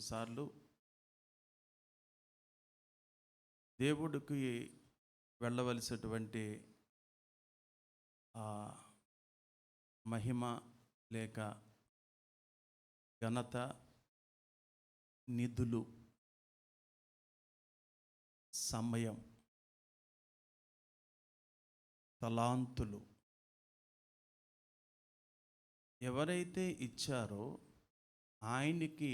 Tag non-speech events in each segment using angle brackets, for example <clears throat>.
సార్లు దేవుడికి వెళ్ళవలసినటువంటి ఆ మహిమ లేక ఘనత నిధులు సమయం తలాంతులు ఎవరైతే ఇచ్చారో ఆయనకి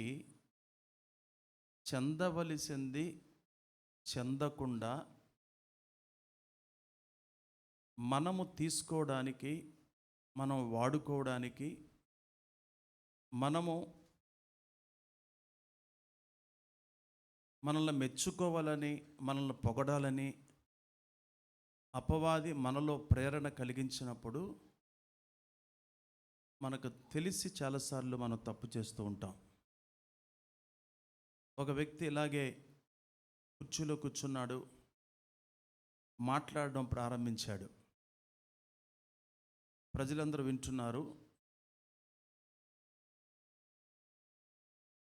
చెందవలసింది చెందకుండా మనము తీసుకోవడానికి మనం వాడుకోవడానికి మనము మనల్ని మెచ్చుకోవాలని మనల్ని పొగడాలని అపవాది మనలో ప్రేరణ కలిగించినప్పుడు మనకు తెలిసి చాలాసార్లు మనం తప్పు చేస్తూ ఉంటాం. ఒక వ్యక్తి ఇలాగే కుర్చీలో కూర్చున్నాడు మాట్లాడడం ప్రారంభించాడు. ప్రజలందరూ వింటున్నారు.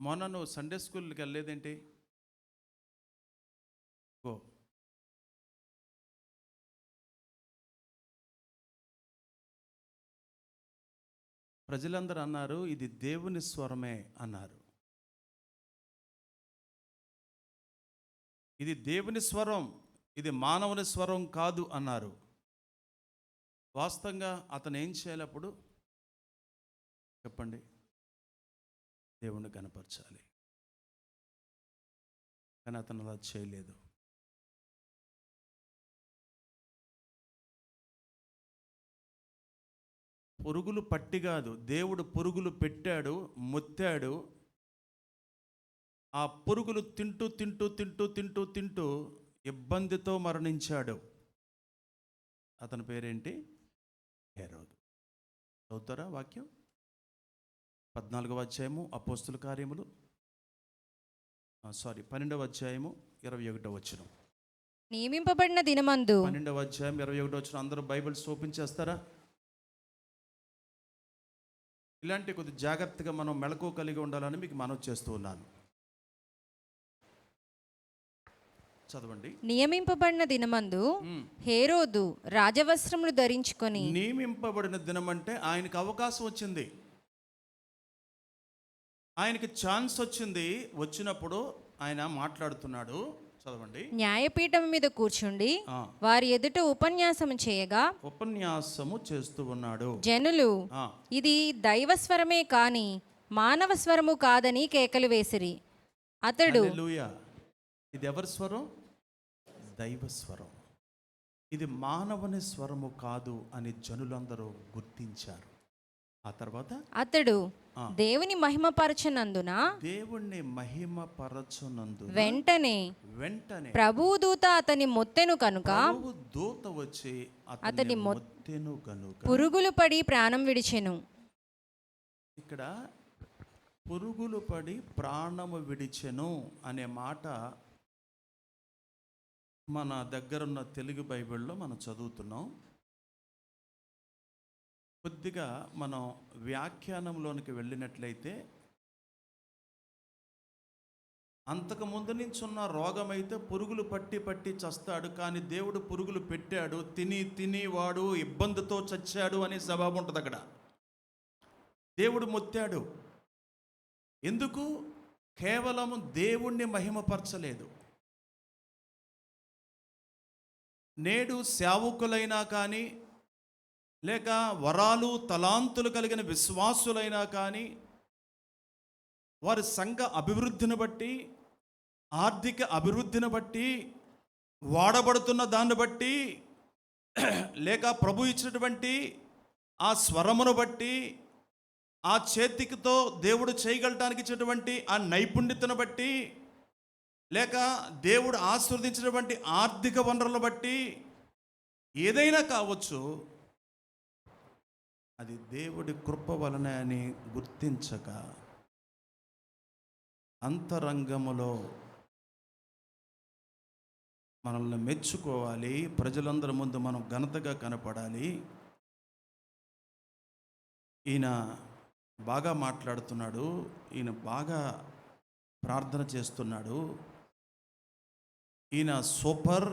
మొన్న నువ్వు సండే స్కూల్కి వెళ్ళలేదేంటి? ఓ ప్రజలందరూ అన్నారు ఇది దేవుని స్వరమే అన్నారు. ఇది దేవుని స్వరం ఇది మానవుని స్వరం కాదు అన్నారు. వాస్తవంగా అతను ఏం చేయాలి అప్పుడు చెప్పండి. దేవుణ్ణి కనపరచాలి. కానీ అతను అలా చేయలేదు. పురుగులు పట్టి కాదు దేవుడు పురుగులు పెట్టాడు మొత్తాడు ఆ పురుగులు తింటూ తింటూ తింటూ తింటూ తింటూ ఇబ్బందితో మరణించాడు. అతని పేరేంటి? హేరోదు. చదువుతారా వాక్యం? పద్నాలుగవ అధ్యాయము అపోస్తుల కార్యములు. సారీ పన్నెండవ అధ్యాయము ఇరవై ఒకటో వచ్చిన నియమింపబడిన దినమందు. పన్నెండవ అధ్యాయం ఇరవై ఒకటో వచ్చిన అందరూ బైబిల్స్ ఓపెన్ చేస్తారా? ఇలాంటి కొద్ది జాగ్రత్తగా మనం మెళకు కలిగి ఉండాలని మీకు మనవి చేస్తూ ఉన్నాను. చదవండి. నియమింపబడిన దినమందు. హేరోదు రాజవస్త్రములు ధరించుకొని నియమింపబడిన దినం అంటే ఆయనకు అవకాశం వచ్చింది. ఆయనకి ఛాన్స్ వచ్చింది. వచ్చినప్పుడు ఆయన మాట్లాడుతున్నాడు. చదవండి. న్యాయపీఠం మీద కూర్చుండి వారి ఎదుట ఉపన్యాసము చేయగా ఉపన్యాసము చేస్తూ ఉన్నాడు. జనులు ఇది దైవస్వరమే కాని మానవ స్వరము కాదని కేకలు వేసిరి. అతడు. ఇది ఎవరి స్వరం? దైవ స్వరం. ఇది మానవుని స్వరము కాదు అని జనులందరూ గుర్తించారు. ఆ తర్వాత అతడు. దేవుని మహిమపరచనందున దేవుణ్ణి మహిమ పరచునందు వెంటనే వెంటనే ప్రభువు దూత అతని మొత్తెను కనుక దూత వచ్చి అతని మొత్తెను గనుక పురుగులు పడి ప్రాణం విడిచెను. ఇక్కడ పురుగులు పడి ప్రాణము విడిచెను అనే మాట మన దగ్గరున్న తెలుగు బైబిల్లో మనం చదువుతున్నాం. కొద్దిగా మనం వ్యాఖ్యానంలోనికి వెళ్ళినట్లయితే అంతకు ముందు నుంచి ఉన్న రోగమైతే పురుగులు పట్టి పట్టి చస్తాడు కానీ దేవుడు పురుగులు పెట్టాడు తిని తిని వాడు ఇబ్బందితో చచ్చాడు అనే జవాబు ఉంటుంది అక్కడ. దేవుడు మొత్తాడు. ఎందుకు? కేవలం దేవుణ్ణి మహిమపరచలేదు. నేడు సేవకులైనా కానీ లేక వరాలు తలాంతులు కలిగిన విశ్వాసులైనా కానీ వారి సంఘ అభివృద్ధిని బట్టి ఆర్థిక అభివృద్ధిని బట్టి వాడబడుతున్న దాన్ని బట్టి లేక ప్రభు ఇచ్చినటువంటి ఆ స్వరమును బట్టి ఆ చేతికితో దేవుడు చేయగలటానికి ఇచ్చినటువంటి ఆ నైపుణ్యతను బట్టి లేక దేవుడు ఆస్వాదించినటువంటి ఆర్థిక వనరులను బట్టి ఏదైనా కావచ్చు అది దేవుడి కృప వలనే అని గుర్తించక అంతరంగములో మనల్ని మెచ్చుకోవాలి ప్రజలందరి ముందు మనం ఘనతగా కనపడాలి. ఈయన బాగా మాట్లాడుతున్నాడు ఈయన బాగా ప్రార్థన చేస్తున్నాడు. ఈయన సూపర్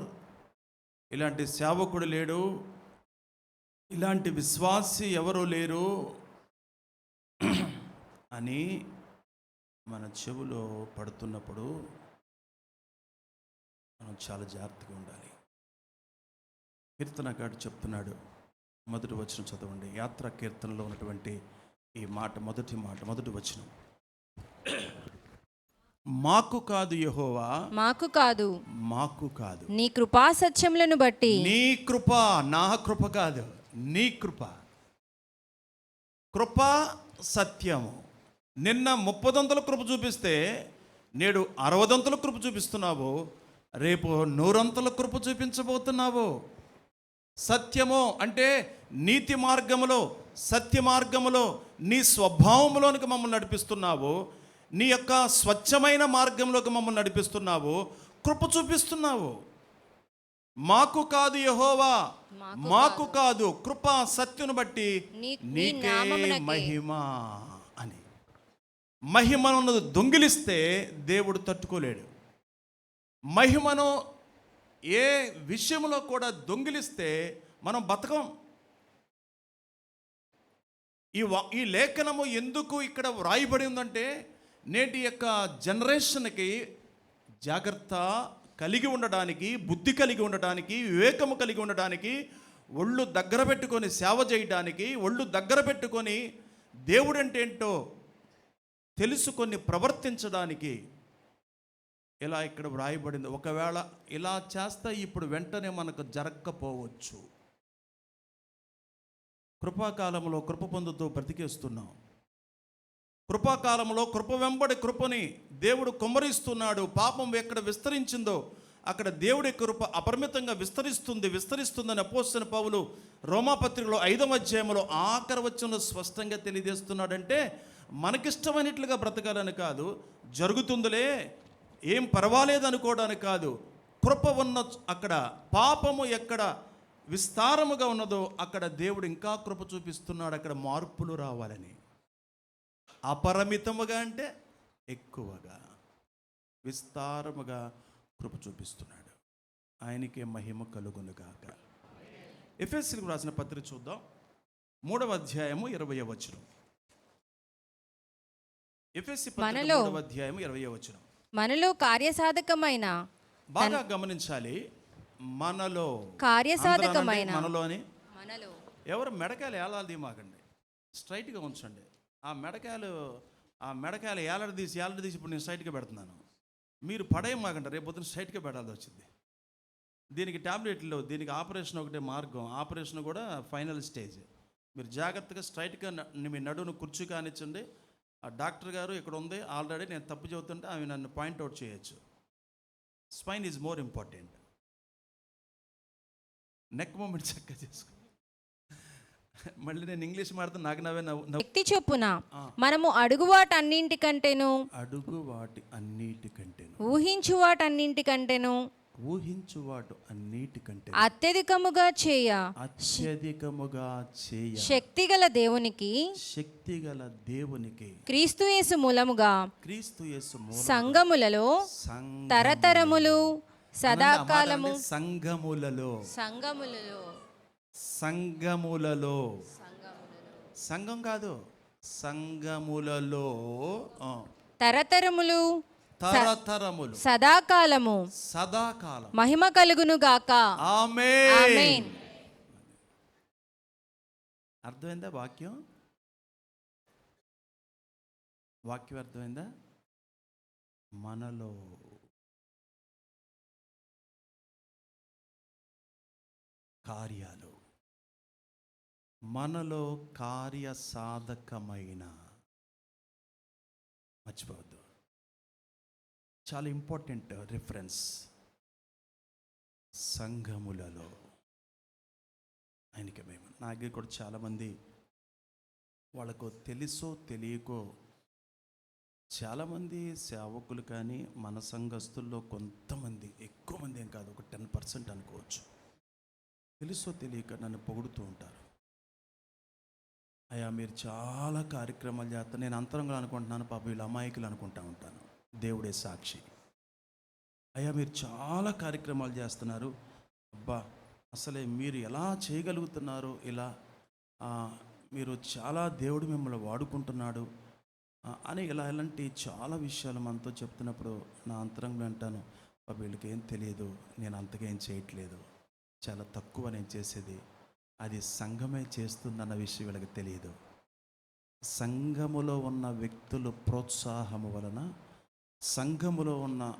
ఇలాంటి సేవకుడు లేడు ఇలాంటి విశ్వాసి ఎవరు లేరు <clears throat> అని మన చెవులో పడుతున్నప్పుడు మనం చాలా జాగ్రత్తగా ఉండాలి. కీర్తనకాడు చెప్తున్నాడు మొదటి వచనం చదవండి. యాత్ర కీర్తనలో ఉన్నటువంటి ఈ మాట మొదటి మాట మొదటి వచనం. మాకు కాదు యహోవా. మాకు కాదు. మాకు కాదు. నీ కృపా సత్యములను బట్టి. నీ కృప నా కృప కాదు. నీ కృప. కృప సత్యము. నిన్న ముప్పదంతల కృప చూపిస్తే నేడు అరవదంతల కృప చూపిస్తున్నావు. రేపు నూరంతల కృప చూపించబోతున్నావు. సత్యము అంటే నీతి మార్గములో సత్య మార్గములో నీ స్వభావంలోనికి మమ్మల్ని నడిపిస్తున్నావు. నీ యొక్క స్వచ్ఛమైన మార్గంలోకి మమ్మల్ని నడిపిస్తున్నావు కృప చూపిస్తున్నావు. మాకు కాదు యహోవా మాకు కాదు. కృప సత్యును బట్టి నీకే. మహిమ అని. మహిమను దొంగిలిస్తే దేవుడు తట్టుకోలేడు. మహిమను ఏ విషయంలో కూడా దొంగిలిస్తే మనం బతకం. ఈ ఈ లేఖనము ఎందుకు ఇక్కడ వ్రాయబడి ఉందంటే నేటి యొక్క జనరేషన్కి జాగ్రత్త కలిగి ఉండడానికి బుద్ధి కలిగి ఉండడానికి వివేకము కలిగి ఉండడానికి ఒళ్ళు దగ్గర పెట్టుకొని సేవ చేయడానికి ఒళ్ళు దగ్గర పెట్టుకొని దేవుడంటే ఏంటో తెలుసుకొని ప్రవర్తించడానికి ఇలా ఇక్కడ వ్రాయబడింది. ఒకవేళ ఇలా చేస్తే ఇప్పుడు వెంటనే మనకు జరగకపోవచ్చు. కృపాకాలంలో కృప పొందుతూ బ్రతికేస్తున్నాం. కృపాకాలంలో కృప వెంబడి కృపని దేవుడు కుమ్మరిస్తున్నాడు. పాపం ఎక్కడ విస్తరించిందో అక్కడ దేవుడి కృప అపరిమితంగా విస్తరిస్తుంది విస్తరిస్తుందని అపోసిన పౌలు రోమాపత్రికలో ఐదవ అధ్యాయంలో ఆఖరి వచ్చంలో స్పష్టంగా తెలియజేస్తున్నాడంటే మనకిష్టమైనట్లుగా బ్రతకాలని కాదు జరుగుతుందిలే ఏం పర్వాలేదు అనుకోవడానికి కాదు కృప ఉన్న అక్కడ పాపము ఎక్కడ విస్తారముగా ఉన్నదో అక్కడ దేవుడు ఇంకా కృప చూపిస్తున్నాడు అక్కడ మార్పులు రావాలని. అపరిమితముగా అంటే ఎక్కువగా విస్తారముగా కృప చూపిస్తున్నాడు. ఆయనకే మహిమ కలుగునుగాక. ఎఫ్ఎస్సీలకు రాసిన పత్రిక చూద్దాం. మూడవ అధ్యాయము ఇరవై వచనం. ఎఫ్ఎస్సి మనలో- అధ్యాయము ఇరవై వచనం. మనలో కార్యసాధకమైన బాగా గమనించాలి. మనలో కార్యసాధకమైన అనండి, మనలో ఎవరు మెడకాయలు ఏలాది మాకండి స్ట్రైట్గా ఉంచండి. ఆ మెడకాయలు ఆ మెడకాయలు ఏలాడదీసి తీసి ఇప్పుడు నేను సైట్కి పెడుతున్నాను. మీరు పడేయమాకండి రేపు పొద్దున సైట్కే పెట్టాల్సి వచ్చింది. దీనికి టాబ్లెట్లు దీనికి ఆపరేషన్ ఒకటే మార్గం. ఆపరేషన్ కూడా ఫైనల్ స్టేజ్. మీరు జాగ్రత్తగా స్ట్రైట్గా మీ నడువును కుర్చీ కానిచ్చండి. ఆ డాక్టర్ గారు ఇక్కడ ఉంది ఆల్రెడీ నేను తప్పు చెబుతుంటే ఆమె నన్ను పాయింట్అవుట్ చేయొచ్చు. Spine is more important. Neck movement చక్కగా చేసుకో <laughs> మళ్ళీ నేను ఇంగ్లీష్ మాడితే నాకు నవ్వే నవ్వు వ్యక్తి చొప్పున. మనము అడుగువాటన్నింటికంటేను. అడుగు వాటి అన్నిటికంటేను ఊహించు వాటన్నింటికంటేను ఊహించు వాటి అన్నిటికంటే అత్యధికముగా చేయ. అత్యధికముగా చేయ. శక్తిగల దేవునికి. శక్తి గల దేవునికి క్రీస్తుయేసు మూలముగా. సంఘములలో సంఘ- తరతరములు. సదాకాలము. సంఘములలో సంఘములలో సంఘములలో సంఘం కాదు. సంఘములలో తరతరములు. తరతరములు. సదాకాలము. సదాకాలం. మహిమ కలుగును గాక. ఆమె ఆమేన్. అర్థమైందా వాక్యం? వాక్యం అర్థమైందా? మనలో. కార్యాలు. మనలో కార్య సాధకమైన మర్చిపోవద్దు. చాలా ఇంపార్టెంట్ రిఫరెన్స్. సంఘములలో ఆయనకి మేము. నా దగ్గర కూడా చాలామంది వాళ్ళకు తెలుసో తెలియకో చాలామంది సేవకులు కానీ మన సంఘస్థుల్లో కొంతమంది ఎక్కువ మంది ఏం కాదు ఒక టెన్ పర్సెంట్ అనుకోవచ్చు. తెలుసో తెలియక నన్ను పొగుడుతూ ఉంటారు. అయ్యా మీరు చాలా కార్యక్రమాలు చేస్తారు నేను అంతరంగా అనుకుంటున్నాను పాప వీళ్ళు అమాయకులు అనుకుంటా ఉంటాను. దేవుడే సాక్షి. అయ్యా మీరు చాలా కార్యక్రమాలు చేస్తున్నారు. అబ్బా అసలే మీరు ఎలా చేయగలుగుతున్నారు ఇలా మీరు చాలా దేవుడు మిమ్మల్ని వాడుకుంటున్నాడు అని ఇలా ఇలాంటి చాలా విషయాలు మనతో చెప్తున్నప్పుడు నా అంతరంగం అంటాను వీళ్ళకి ఏం తెలియదు నేను అంతగా ఏం చేయట్లేదు. చాలా తక్కువ నేను చేసేది అది సంఘమే చేస్తుందన్న విషయం వీళ్ళకి తెలియదు సంఘములో ఉన్న వ్యక్తులు ప్రోత్సాహము వలన సంఘములో ఉన్న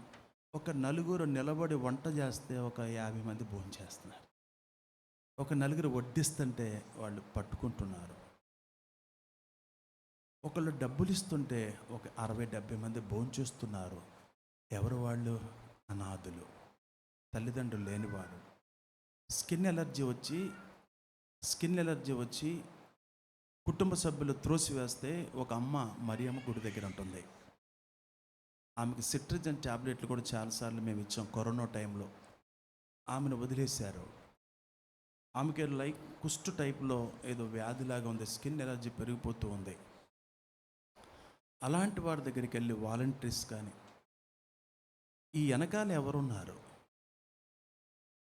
ఒక నలుగురు నిలబడి వంట చేస్తే ఒక యాభై మంది భోజనం చేస్తున్నారు. ఒక నలుగురు వడ్డిస్తుంటే వాళ్ళు పట్టుకుంటున్నారు. ఒకళ్ళు డబ్బులు ఇస్తుంటే ఒక అరవై డెబ్బై మంది భోంచేస్తున్నారు ఎవరు వాళ్ళు? అనాథులు. తల్లిదండ్రులు లేనివారు. స్కిన్ ఎలర్జీ వచ్చి స్కిన్ ఎలర్జీ వచ్చి కుటుంబ సభ్యులు త్రోసివేస్తే ఒక అమ్మ మరియమ్మ గుడి దగ్గర ఉంటుంది. ఆమెకి సిట్రిజన్ ట్యాబ్లెట్లు కూడా చాలాసార్లు మేము ఇచ్చాం కరోనా టైంలో. ఆమెను వదిలేశారు. ఆమెకి లైక్ కుష్టు టైప్లో ఏదో వ్యాధిలాగా ఉంది స్కిన్ ఎలర్జీ పెరిగిపోతూ ఉంది. అలాంటి వారి దగ్గరికి వెళ్ళి వాలంటీర్స్ కానీ ఈ వెనకాల ఎవరున్నారు?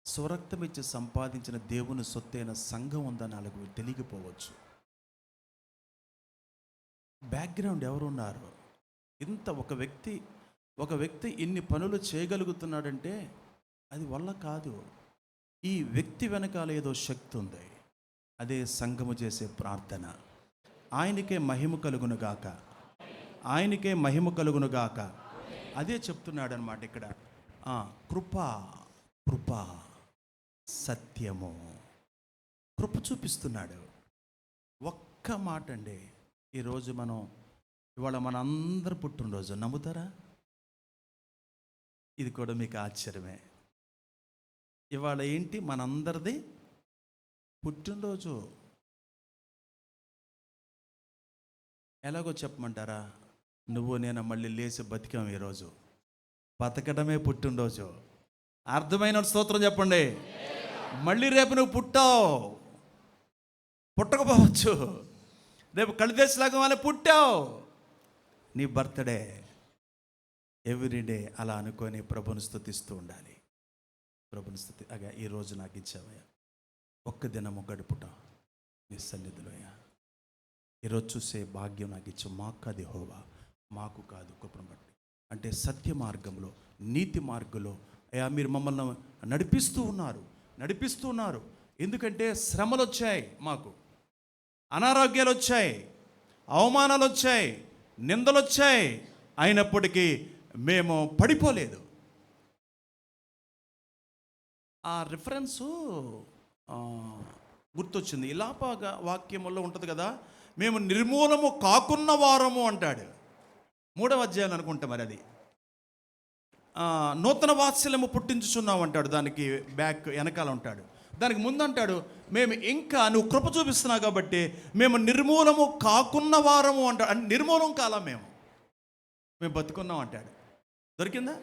స్వరక్తం ఇచ్చి సంపాదించిన దేవుని సొత్తైన సంఘం ఉందని వాళ్ళకు తెలియకపోవచ్చు. బ్యాక్గ్రౌండ్ ఎవరున్నారు? ఇంత ఒక వ్యక్తి ఒక వ్యక్తి ఇన్ని పనులు చేయగలుగుతున్నాడంటే అది వల్ల కాదు. ఈ వ్యక్తి వెనకాల ఏదో శక్తి ఉంది. అదే సంఘము చేసే ప్రార్థన. ఆయనకే మహిమ కలుగును గాక. ఆయనకే మహిమ కలుగును గాక. అదే చెప్తున్నాడనమాట ఇక్కడ. కృప కృప. సత్యము. కృప చూపిస్తున్నాడు. ఒక్క మాట అండి ఈరోజు మనం ఇవాళ మన అందరు పుట్టినరోజు నమ్ముతారా? ఇది కూడా మీకు ఆశ్చర్యమే. ఇవాళ ఏంటి మనందరిది? పుట్టినరోజు. ఎలాగో చెప్పమంటారా? నువ్వు నేను మళ్ళీ లేచి బతికాం ఈరోజు. బతకడమే పుట్టినరోజు. అర్థమైన స్తోత్రం చెప్పండి. మళ్ళీ రేపు నువ్వు పుట్టావు. పుట్టకపోవచ్చు. రేపు కళిదేశలాగా వాళ్ళ పుట్టావు. నీ బర్త్డే. ఎవ్రీడే అలా అనుకొని ప్రభుని స్థుతిస్తూ ఉండాలి. ప్రభుని స్థుతి అగా ఈరోజు నాకు ఇచ్చావయ్యా. ఒక్క దినము గడుపుట నీ సన్నిధిలోయా ఈరోజు చూసే భాగ్యం నాకు ఇచ్చు మాకు కాదు హోవా మాకు కాదు కృపను బట్టి. అంటే సత్య మార్గంలో నీతి మార్గంలో అయ్యా మీరు మమ్మల్ని నడిపిస్తూ ఉన్నారు. నడిపిస్తున్నారు. ఎందుకంటే శ్రమలు వచ్చాయి మాకు. అనారోగ్యాలు వచ్చాయి అవమానాలు వచ్చాయి నిందలు వచ్చాయి అయినప్పటికీ మేము పడిపోలేదు. ఆ రిఫరెన్సు గుర్తొచ్చింది. ఇలాపాగా వాక్యంలో ఉంటుంది కదా మేము నిర్మూలము కాకున్న వారము అంటాడు. మూడవ అధ్యాయం అనుకుంటా మరి అది. నూతన వాత్సల్యము పుట్టించుచున్నాం అంటాడు. దానికి బ్యాక్ వెనకాల ఉంటాడు. దానికి ముందు అంటాడు మేము ఇంకా నువ్వు కృప చూపిస్తున్నావు కాబట్టి మేము నిర్మూలము కాకున్న వారము అంటాడు. అంటే నిర్మూలం కాలా మేము. మేము బతుకున్నాం అంటాడు. దొరికిందా?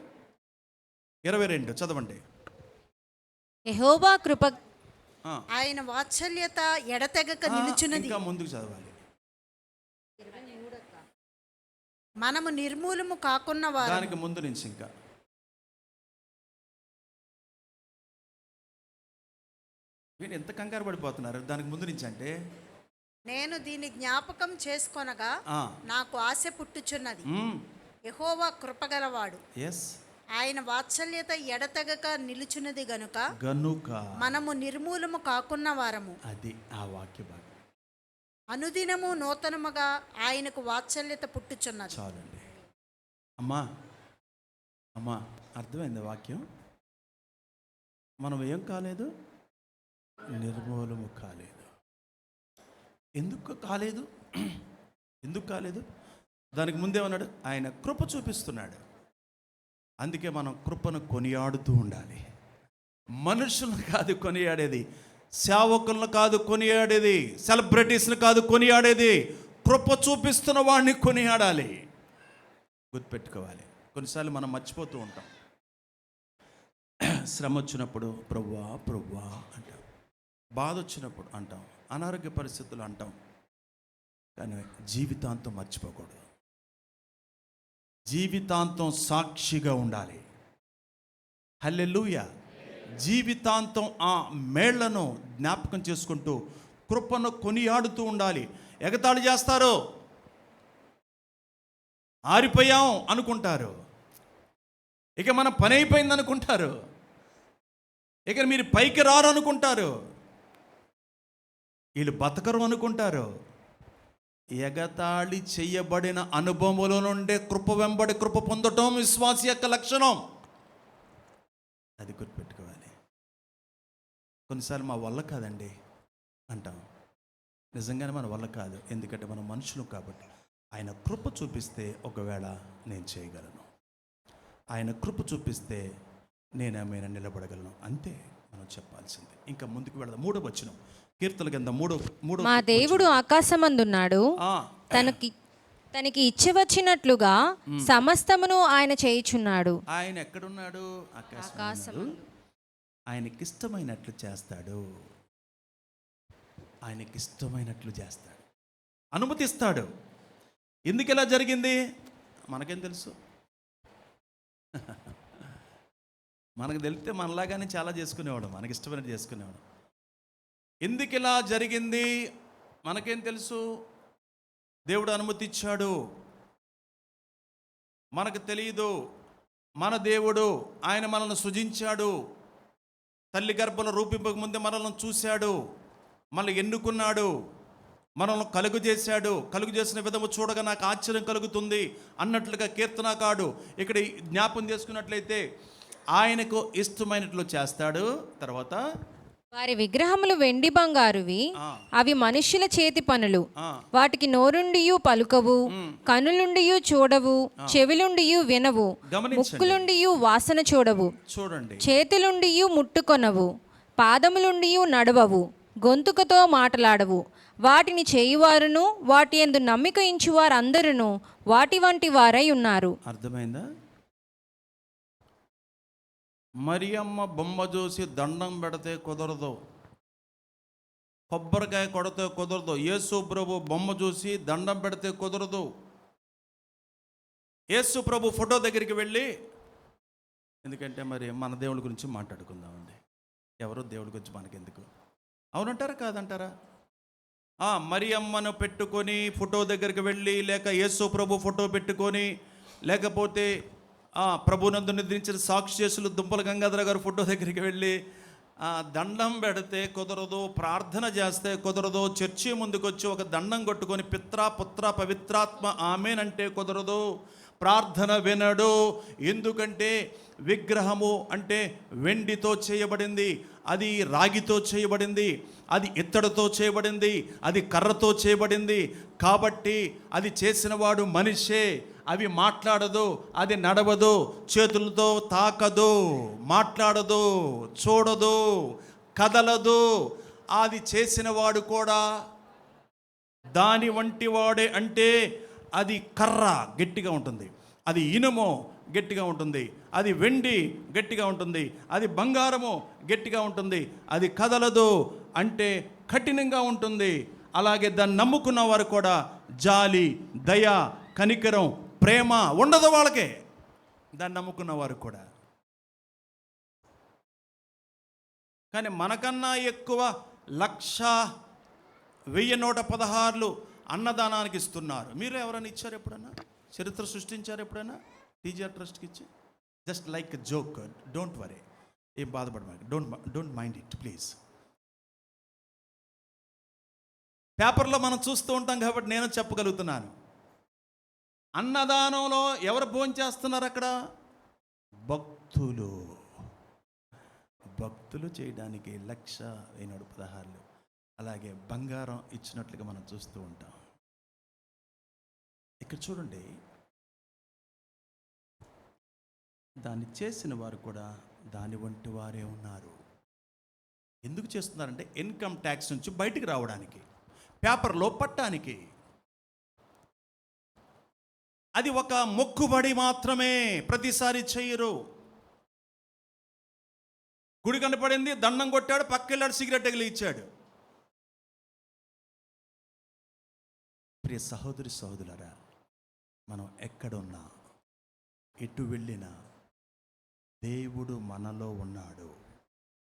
ఇరవై రెండు చదవండి. కృప ఆయన వాత్సల్యత ఎడతెగక నిలుచున్నది. ఇంకా ముందుకు చదవాలి. మనము నిర్మూలము కాకున్న వారు దానికి ముందు నుంచి ఇంకా. వీడు ఎంత కంగారు పడిపోతున్నారు? దానికి ముందు నుంచి అంటే? నేను దీని జ్ఞాపకం చేసుకొనగా నాకు ఆశ పుట్టుచున్నది. యెహోవా కృపగలవాడు. ఎస్ ఆయన వాత్సల్యత ఎడతెగక నిలుచున్నది గనుక గనుక. మనము నిర్మూలము కాకున్న వారము. అది ఆ వాక్య భాగం. అనుదినము నూతనముగా ఆయనకు వాత్సల్యత పుట్టుచున్నది. చాలండి. అమ్మా అమ్మా అర్థమైంది వాక్యం? మనం ఏం కాలేదు? నిర్మూలము కాలేదు. ఎందుకు కాలేదు? ఎందుకు కాలేదు? దానికి ముందే ఉన్నాడు ఆయన కృప చూపిస్తున్నాడు. అందుకే మనం కృపను కొనియాడుతూ ఉండాలి. మనుషులను కాదు కొనియాడేది సేవకులను కాదు కొనియాడేది సెలబ్రిటీస్ని కాదు కొనియాడేది కృప చూపిస్తున్న వాడిని కొనియాడాలి. గుర్తుపెట్టుకోవాలి. కొన్నిసార్లు మనం మర్చిపోతూ ఉంటాం. శ్రమ వచ్చినప్పుడు ప్రవ్వా ప్రవ్వా అంటే బాధ వచ్చినప్పుడు అంటాం అనారోగ్య పరిస్థితులు అంటాం కానీ జీవితాంతం మర్చిపోకూడదు. జీవితాంతం సాక్షిగా ఉండాలి. హల్లెలూయ. జీవితాంతం ఆ మేళ్ళను జ్ఞాపకం చేసుకుంటూ కృపను కొనియాడుతూ ఉండాలి. ఎగతాళి చేస్తారు. ఆరిపోయాం అనుకుంటారు. ఇక మన పని అయిపోయింది అనుకుంటారు ఇక మీరు పైకి రారు అనుకుంటారు వీళ్ళు బతకరు అనుకుంటారు. ఎగతాళి చేయబడిన అనుభవంలో నుండే కృప వెంబడి కృప పొందటం విశ్వాస యొక్క లక్షణం. అది గుర్తుపెట్టుకోవాలి. కొన్నిసార్లు మా వల్ల కాదండి అంటాం. నిజంగానే మన వల్ల కాదు. ఎందుకంటే మనం మనుషులు కాబట్టి ఆయన కృప చూపిస్తే ఒకవేళ నేను చేయగలను. ఆయన కృప చూపిస్తే నేను ఆమె నిలబడగలను. అంతే మనం చెప్పాల్సింది. ఇంకా ముందుకు వెళదాం. మూడో వచ్చినాం కీర్తన కింద మూడో మూడో మా దేవుడు ఆకాశమందున్నాడు. తనకి తనకి ఇచ్చవచ్చినట్లుగా సమస్తమును ఆయన చేయుచున్నాడు. ఆయన ఎక్కడున్నాడు? ఆకాశం ఆయనకి ఇష్టమైనట్లు చేస్తాడు. ఆయనకి ఇష్టమైనట్లు చేస్తాడు. అనుమతిస్తాడు. ఎందుకు ఇలా జరిగింది? మనకేం తెలుసు? <laughs> మనకు తెలిస్తే మనలాగానే చాలా చేసుకునేవాడు. మనకి ఇష్టమైనట్టు చేసుకునేవాడు. ఎందుకు ఇలా జరిగింది? మనకేం తెలుసు? దేవుడు అనుమతి ఇచ్చాడు మనకు తెలియదు మన దేవుడు ఆయన మనల్ని సృజించాడు. తల్లి గర్భంలో రూపింపక ముందే మనల్ని చూశాడు. మనల్ని ఎన్నుకున్నాడు. మనల్ని కలుగు చేశాడు. కలుగు చేసిన విధము చూడగా నాకు ఆశ్చర్యం కలుగుతుంది అన్నట్లుగా కీర్తనకాడు ఇక్కడ ఈ జ్ఞాపం చేసుకున్నట్లయితే ఆయనకు ఇష్టమైనట్లు చేస్తాడు. తర్వాత వారి విగ్రహములు వెండి బంగారువి అవి మనుష్యుల చేతి పనులు. వాటికి నోరుండియు పలుకవు కనులుండియు చూడవు చెవిలుండియు వినవు ముక్కులుండియు వాసన చూడవు చూడండి. చేతులుండియు ముట్టుకొనవు పాదములుండియు నడవవు గొంతుకతో మాటలాడవు. వాటిని చేయువారును వాటి ఎందు నమ్మిక ఇంచువారందరును వాటి వంటి వారై ఉన్నారు. అర్థమైందా? మరియమ్మ బొమ్మ చూసి దండం పెడితే కుదరదు. కొబ్బరికాయ కొడితే కుదరదు. యేసు ప్రభు బొమ్మ చూసి దండం పెడితే కుదరదు. యేసు ప్రభు ఫోటో దగ్గరికి వెళ్ళి ఎందుకంటే మరి మన దేవుడి గురించి మాట్లాడుకుందామండి. ఎవరు దేవుడి గురించి మనకెందుకు? అవునంటారా? కాదంటారా? ఆ, మరియమ్మను పెట్టుకొని ఫోటో దగ్గరికి వెళ్ళి లేక యేసు ప్రభు ఫోటో పెట్టుకొని లేకపోతే ప్రభునందు నిద్రించిన సాక్షిసులు దుంపల గంగాధర గారు ఫోటో దగ్గరికి వెళ్ళి దండం పెడితే కుదరదు ప్రార్థన చేస్తే కుదరదు చర్చి ముందుకొచ్చి ఒక దండం కొట్టుకొని పిత్ర పుత్ర పవిత్రాత్మ ఆమెనంటే కుదరదు ప్రార్థన వినడు. ఎందుకంటే విగ్రహము అంటే వెండితో చేయబడింది అది రాగితో చేయబడింది అది ఇత్తడితో చేయబడింది అది కర్రతో చేయబడింది. కాబట్టి అది చేసినవాడు మనిషే. అవి మాట్లాడదు అది నడవదు చేతులతో తాకదు మాట్లాడదు చూడదు కదలదు. అది చేసినవాడు కూడా దాని వంటి వాడే అంటే అది కర్ర గట్టిగా ఉంటుంది. అది ఇనుము గట్టిగా ఉంటుంది. అది వెండి గట్టిగా ఉంటుంది. అది బంగారము గట్టిగా ఉంటుంది. అది కదలదు అంటే కఠినంగా ఉంటుంది. అలాగే దాన్ని నమ్ముకున్న వారు కూడా జాలి దయ కనికరం ప్రేమ ఉండదు వాళ్ళకే. దాన్ని నమ్ముకున్న వారు కూడా. కానీ మనకన్నా ఎక్కువ లక్ష వెయ్యి నూట పదహారులు అన్నదానానికి ఇస్తున్నారు. మీరు ఎవరైనా ఇచ్చారు ఎప్పుడైనా చరిత్ర సృష్టించారు ఎప్పుడైనా టీజీఆర్ ట్రస్ట్కి ఇచ్చి? Just like joke don't worry. ఏం బాధపడమాక don't don't mind it please. పేపర్లో మనం చూస్తూ ఉంటాం కాబట్టి నేను చెప్పగలుగుతున్నాను. అన్నదానంలో ఎవరు భోంచేస్తున్నారు అక్కడ? భక్తులు. భక్తులు చేయడానికి లక్ష వెయ్యి పదహారులు. అలాగే బంగారం ఇచ్చినట్లుగా మనం చూస్తూ ఉంటాం. ఇక్కడ చూడండి. దాన్ని చేసిన వారు కూడా దాని వంటి వారే ఉన్నారు. ఎందుకు చేస్తున్నారంటే ఇన్కమ్ ట్యాక్స్ నుంచి బయటికి రావడానికి పేపర్లో పట్టడానికి. అది ఒక మొక్కుబడి మాత్రమే. ప్రతిసారి చేయరు గుడి కనపడింది దండం కొట్టాడు పక్కెళ్ళాడు సిగరెట్ ఎగిలిచ్చాడు ప్రియ సహోదరి సహోదరులరా మనం ఎక్కడున్నా ఎటు వెళ్ళినా దేవుడు మనలో ఉన్నాడు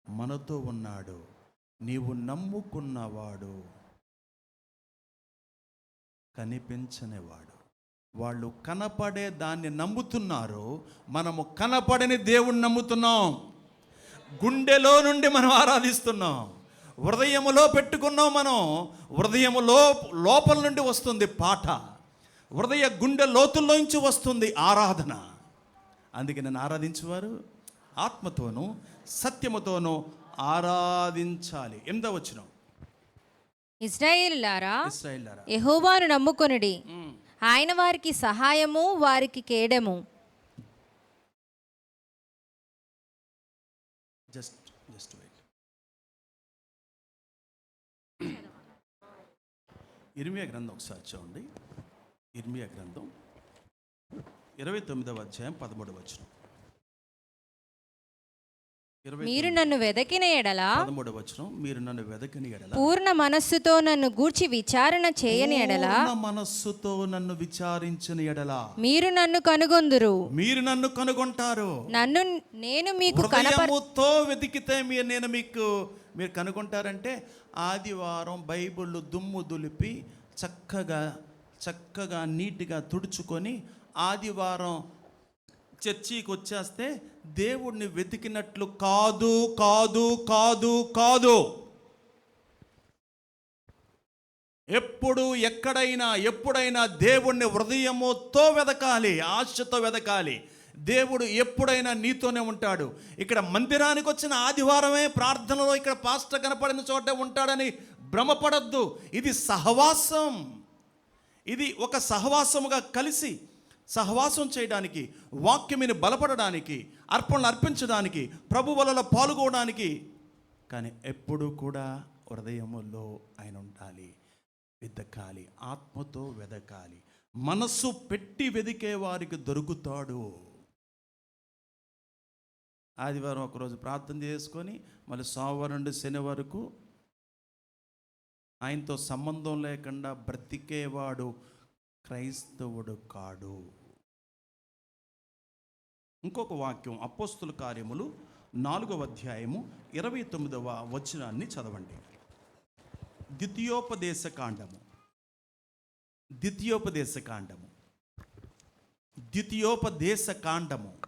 మనతో ఉన్నాడు నీవు నమ్ముకున్నవాడు కనిపించనివాడు. వాళ్ళు కనపడే దాన్ని నమ్ముతున్నారు మనము కనపడని దేవుణ్ణి నమ్ముతున్నాం. గుండెలో నుండి మనం ఆరాధిస్తున్నాం. హృదయములో పెట్టుకున్నాం మనం. హృదయములో లోపల నుండి వస్తుంది పాట. హృదయ గుండె లోతుల్లోంచి వస్తుంది ఆరాధన. అందుకే నన్ను ఆరాధించేవారు ఆత్మతోనూ సత్యముతోనూ ఆరాధించాలి. ఎందో వచ్చిన ఇజ్రాయేలులారా ఇస్రాయిల్లారా యెహోవాను నమ్ముకొనుడి. ఆయన వారికి సహాయము వారికి కేడము. జస్ట్ జస్ట్ వెయిట్ ఇర్మియా గ్రంథం ఒకసారి చూడండి. ఇర్మియా గ్రంథం ఇరవై తొమ్మిదవ అధ్యాయం పదమూడవ వచ్చినాం మీరు నన్ను వెదకిన ఎడల పదమూడవ వచనం మీరు నన్ను వెదకని ఎడల పూర్ణ మనస్సుతో నన్ను గూర్చి విచారణ చేయని ఎడల మనస్సుతో నన్ను విచారించిన ఎడల మీరు నన్ను కనుగొందురు. మీరు నన్ను కనుగొంటారు. నన్ను నేను మీకు కనప హృదయముతో వెతికితే మీరు నేను మీకు మీరు కనుగొంటారంటే ఆదివారం బైబిల్ దుమ్ము దులిపి చక్కగా చక్కగా నీట్గా తుడుచుకొని ఆదివారం చర్చికి వచ్చేస్తే దేవుణ్ణి వెతికినట్లు కాదు కాదు కాదు కాదు. ఎప్పుడు ఎక్కడైనా ఎప్పుడైనా దేవుణ్ణి హృదయముతో వెతకాలి ఆశతో వెతకాలి దేవుడు ఎప్పుడైనా నీతోనే ఉంటాడు. ఇక్కడ మందిరానికి వచ్చిన ఆదివారమే ప్రార్థనలో ఇక్కడ పాస్టర్ కనపడిన చోటే ఉంటాడని భ్రమపడద్దు. ఇది సహవాసం. ఇది ఒక సహవాసముగా కలిసి సహవాసం చేయడానికి వాక్యమిని బలపడడానికి అర్పణలు అర్పించడానికి ప్రభు వలలో పాల్గొనడానికి. కానీ ఎప్పుడూ కూడా హృదయములో ఆయన ఉండాలి. వెదకాలి ఆత్మతో వెదకాలి. మనస్సు పెట్టి వెదికే వారికి దొరుకుతాడు. ఆదివారం ఒకరోజు ప్రార్థన చేసుకొని మళ్ళీ సోమవారం నుండి శని వరకు ఆయనతో సంబంధం లేకుండా బ్రతికేవాడు క్రైస్తవుడు కాడు. ఇంకొక వాక్యం అపోస్తుల కార్యములు నాలుగవ అధ్యాయము ఇరవై తొమ్మిదవ వచనాన్ని చదవండి. ద్వితీయోపదేశ కాండము. ద్వితీయోపదేశ కాండము. ద్వితీయోపదేశ కాండము.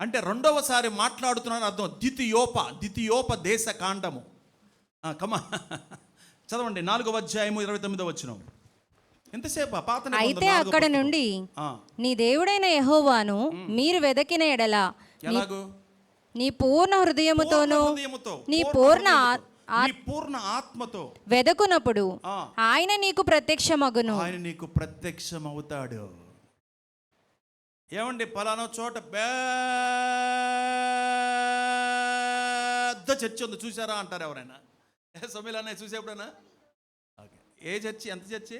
అంటే రెండవసారి మాట్లాడుతున్నాను అర్థం ద్వితీయోప ద్వితీయోపదేశ కాండము. కమా <laughs> చదవండి నాలుగవ అధ్యాయము ఇరవై తొమ్మిదవ వచ్చినాము ఎంతసేపు? అయితే అక్కడ. నుండి నీ దేవుడైన యెహోవాను మీరు వెదకిన ఎడల నీ పూర్ణ హృదయముతోనూ నీ పూర్ణ పూర్ణ ఆత్మతో. వెదకునప్పుడు. ఆయన నీకు ప్రత్యక్షమగును. ఆయన నీకు ప్రత్యక్షం అవుతాడు ఏమండి? పలానా చోట పెద్ద చర్చి ఉంది. చూసారా అంటారు ఎవరైనా. సమీలానే చూసే ఎప్పుడైనా ఓకే. ఏ చర్చి? ఎంత చర్చి?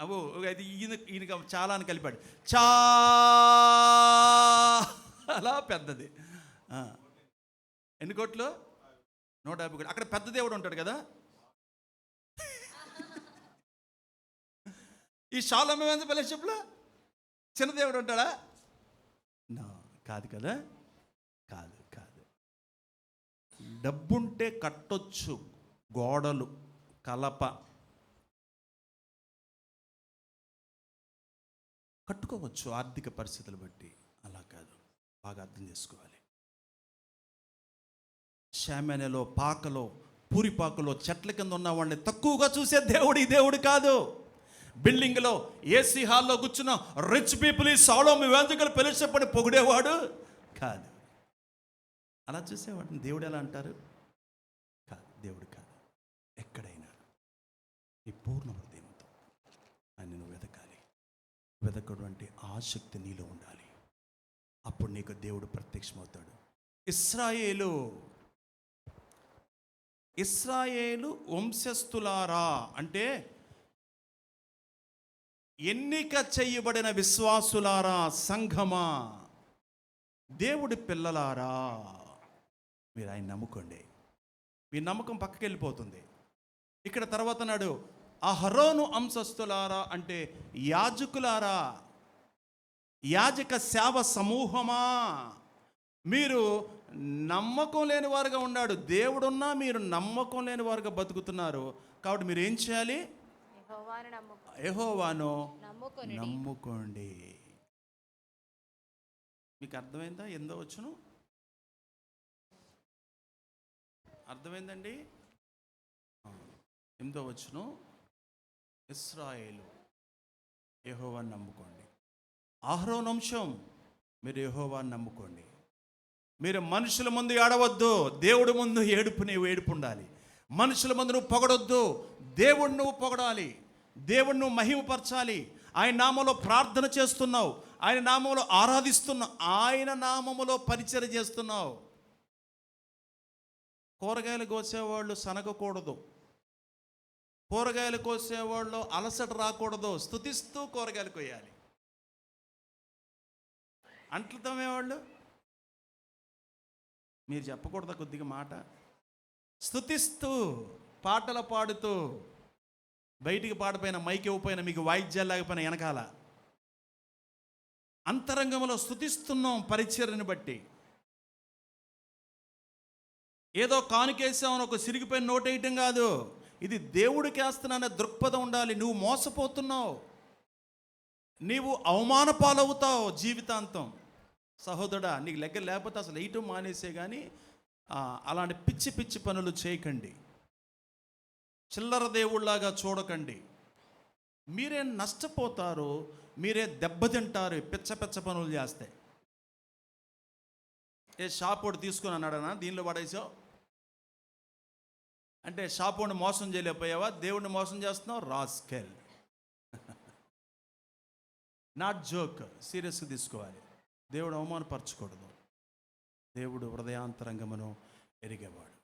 అవు అది ఈయన ఈయనకి చాలా అని కలిపాడు. చాలా పెద్దది. ఎన్ని కోట్లు? నూట యాభై కోట్లు. అక్కడ పెద్ద దేవుడు ఉంటాడు కదా? ఈ షాలమ్మ ఫెలోషిప్లో చిన్న దేవుడు ఉంటాడా? నా కాదు కదా? కాదు కాదు. డబ్బుంటే కట్టొచ్చు. గోడలు కలప. కట్టుకోవచ్చు ఆర్థిక పరిస్థితులు బట్టి. అలా కాదు. బాగా అర్థం చేసుకోవాలి. శామెనలో పాకలో పూరిపాకలో చెట్ల కింద ఉన్న వాడిని తక్కువగా చూసే దేవుడు ఈ దేవుడు కాదు. బిల్డింగ్లో ఏసీ హాల్లో కూర్చున్న రిచ్ పీపుల్ ఈ సాలోమి వేంజకలు పిలిచేపడి పొగిడేవాడు కాదు. అలా చూసేవాడిని దేవుడు ఎలా అంటారు? కాదు. దేవుడు కాదు. ఎక్కడైనా. ఈ పూర్ణ హృదయంతో ఆయన నువ్వు వెతకాలి వెతకడం అంటే ఆసక్తి నీలో ఉండాలి. అప్పుడు నీకు దేవుడు ప్రత్యక్షమవుతాడు. ఇస్రాయేలు ఇస్రాయేలు వంశస్థులారా అంటే ఎన్నిక చేయబడిన విశ్వాసులారా సంఘమా? దేవుడి పిల్లలారా? మీరు ఆయన నమ్ముకోండి. మీ నమ్మకం పక్కకి వెళ్ళిపోతుంది ఇక్కడ తర్వాత నాడు అహరోను అంశస్థులారా అంటే యాజకులారా? యాజక సేవ సమూహమా? మీరు నమ్మకం లేని వారుగా ఉన్నాడు. దేవుడున్నా మీరు నమ్మకం లేని వారుగా బతుకుతున్నారు. కాబట్టి మీరు ఏం చేయాలి? యెహోవాను నమ్ముకోండి. మీకు అర్థమైందా? ఎందో వచ్చును అర్థమైందండి? ఎందో వచ్చును ఇస్రాయేలు. యహోవాన్ని నమ్ముకోండి. ఆహ్రోన్ మీరు యహోవాన్ని నమ్ముకోండి. మీరు మనుషుల ముందు ఏడవద్దు దేవుడి ముందు ఏడుపు నీవు ఏడుపు ఉండాలి మనుషుల ముందు నువ్వు పొగడొద్దు దేవుడు నువ్వు పొగడాలి. దేవుడు నువ్వు మహిమపరచాలి. ఆయన నామంలో ప్రార్థన చేస్తున్నావు ఆయన నామంలో ఆరాధిస్తున్నావు ఆయన నామములో పరిచయం చేస్తున్నావు. కూరగాయలు కోసేవాళ్ళు సనగకూడదు. కూరగాయలు కోసేవాళ్ళు అలసట రాకూడదు. స్థుతిస్తూ కూరగాయలు కొయ్యాలి. అంట్లు తోమేవాళ్ళు? మీరు చెప్పకూడదా కొద్దిగా మాట. స్థుతిస్తూ పాటలు పాడుతూ బయటికి పాడిపోయిన మైక్ ఇవ్వపోయిన మీకు వాయిద్యాలు లేకపోయినా వెనకాల. అంతరంగంలో స్థుతిస్తున్నాం పరిచర్ని బట్టి. ఏదో కానుకేసామని ఒక సిరిగిపోయిన నోటేయటం కాదు. ఇది దేవుడికి వేస్తున్నానే దృక్పథం ఉండాలి. నువ్వు మోసపోతున్నావు. నీవు అవమాన పాలవుతావు జీవితాంతం. సహోదరుడా నీకు లెక్క లేకపోతే అసలు వేయటం మానేసే కానీ అలాంటి పిచ్చి పిచ్చి పనులు చేయకండి. చిల్లర దేవుళ్ళలాగా చూడకండి. మీరే నష్టపోతారు మీరే దెబ్బతింటారు పిచ్చ పిచ్చ పనులు చేస్తే. ఏ షాప్ ఒకటి తీసుకుని అన్నాడనా? దీనిలో పడేసావు? అంటే షాప్ వాడిని మోసం చేయలేకపోయావా? దేవుడిని మోసం చేస్తున్నావు? రాస్కెల్. <laughs> నాట్ జోక్ సీరియస్గా తీసుకోవాలి. దేవుడు అవమానపరచకూడదు. దేవుడు హృదయాంతరంగమును ఎరిగేవాడు.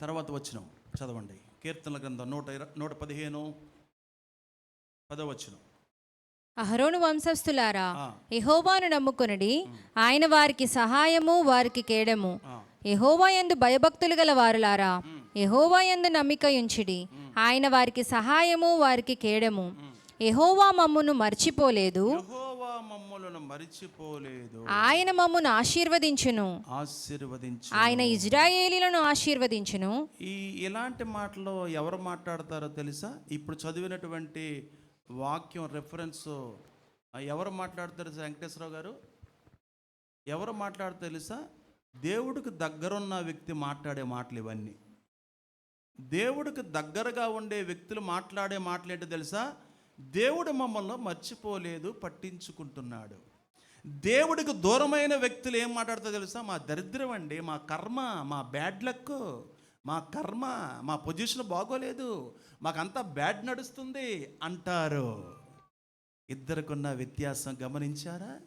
తర్వాత వచ్చిన చదవండి. కీర్తనల గ్రంథం నూట ఇర నూట పదిహేను. పదవచనం అహరోను వంశస్థులారా. యెహోవాను నమ్ముకొనుడి ఆయన వారికి సహాయము వారికి కేడము. ఆ, యెహోవా యందు భయభక్తులు గల వారులారా యెహోవా యందు నమ్మిక ఉంచిడి. ఆయన వారికి సహాయము వారికి కేడము. యెహోవా మమ్మును మర్చిపోలేదు. యెహోవా మమ్మలను మరిచిపోలేదు. ఆయన మమ్మును ఆశీర్వదించును. ఆశీర్వదించు ఆయన ఇజ్రాయేలీలను ఆశీర్వదించును. ఈ ఇలాంటి మాటలు ఎవరు మాట్లాడతారో తెలుసా? ఇప్పుడు చదివినటువంటి వాక్యం రెఫరెన్స్ ఎవరు మాట్లాడతారు వెంకటేశ్వరరావు గారు? ఎవరు మాట్లాడతారు తెలుసా? దేవుడికి దగ్గరున్న వ్యక్తి మాట్లాడే మాటలు ఇవన్నీ. దేవుడికి దగ్గరగా ఉండే వ్యక్తులు మాట్లాడే మాటలు ఏంటో తెలుసా? దేవుడు మమ్మల్ని మర్చిపోలేదు పట్టించుకుంటున్నాడు. దేవుడికి దూరమైన వ్యక్తులు ఏం మాట్లాడతారో తెలుసా? మా దరిద్రం అండి మా కర్మ మా బ్యాడ్ లక్ మా కర్మ మా పొజిషన్ బాగోలేదు మాకంతా బ్యాడ్ నడుస్తుంది అంటారు. ఇద్దరికున్న వ్యత్యాసం గమనించారా?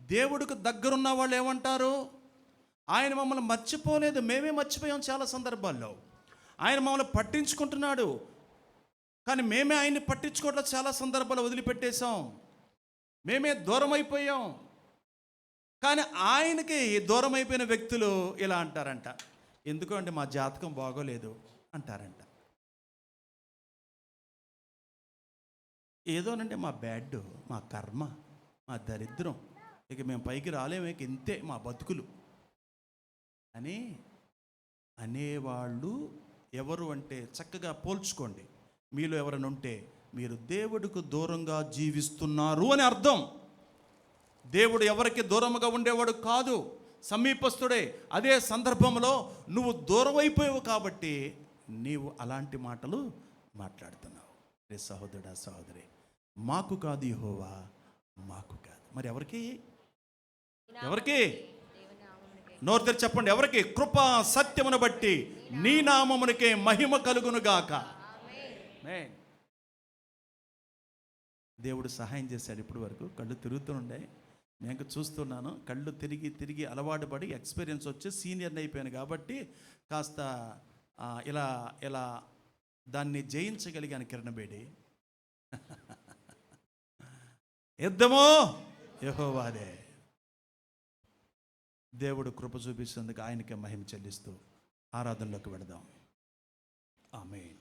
దేవుడికి దగ్గరున్న వాళ్ళు ఏమంటారు? ఆయన మమ్మల్ని మర్చిపోలేదు. మేమే మర్చిపోయాం చాలా సందర్భాల్లో. ఆయన మమ్మల్ని పట్టించుకుంటున్నాడు. కానీ మేమే ఆయన్ని పట్టించుకోవడం చాలా సందర్భాలు వదిలిపెట్టేశాం. మేమే దూరం అయిపోయాం కానీ ఆయనకి దూరం అయిపోయిన వ్యక్తులు ఇలా అంటారంట. ఎందుకు అంటే మా జాతకం బాగోలేదు అంటారంట. ఏదోనంటే మా బ్యాడ్ మా కర్మ మా దరిద్రం. ఇక మేము పైకి రాలేము ఇంతే మా బతుకులు. అని అనేవాళ్ళు ఎవరు అంటే చక్కగా పోల్చుకోండి. మీలో ఎవరైనా ఉంటే మీరు దేవుడికి దూరంగా జీవిస్తున్నారు అని అర్థం. దేవుడు ఎవరికి దూరముగా ఉండేవాడు కాదు. సమీపస్తుడే అదే సందర్భంలో నువ్వు దూరం అయిపోయావు కాబట్టి నీవు అలాంటి మాటలు మాట్లాడుతున్నావు. రే సహోదరుడా సహోదరి మాకు కాదు యహోవా మాకు కాదు. మరి ఎవరికి? ఎవరికి? నోరు చెప్పండి ఎవరికి? కృప సత్యమును బట్టి నీ నామమునికే మహిమ కలుగును గాక. దేవుడు సహాయం చేశాడు ఇప్పటి వరకు. కళ్ళు తిరుగుతుండే నేను చూస్తున్నాను. కళ్ళు తిరిగి తిరిగి అలవాటు పడి ఎక్స్పీరియన్స్ వచ్చి సీనియర్ని అయిపోయాను కాబట్టి కాస్త ఇలా ఇలా దాన్ని జయించగలిగాను కిరణ్ బేడి. <laughs> యుద్ధమో యెహోవాదే. దేవుడు కృప చూపిస్తుందుకు ఆయనకే మహిమ చెల్లిస్తూ ఆరాధనలోకి వెళదాం. ఆమె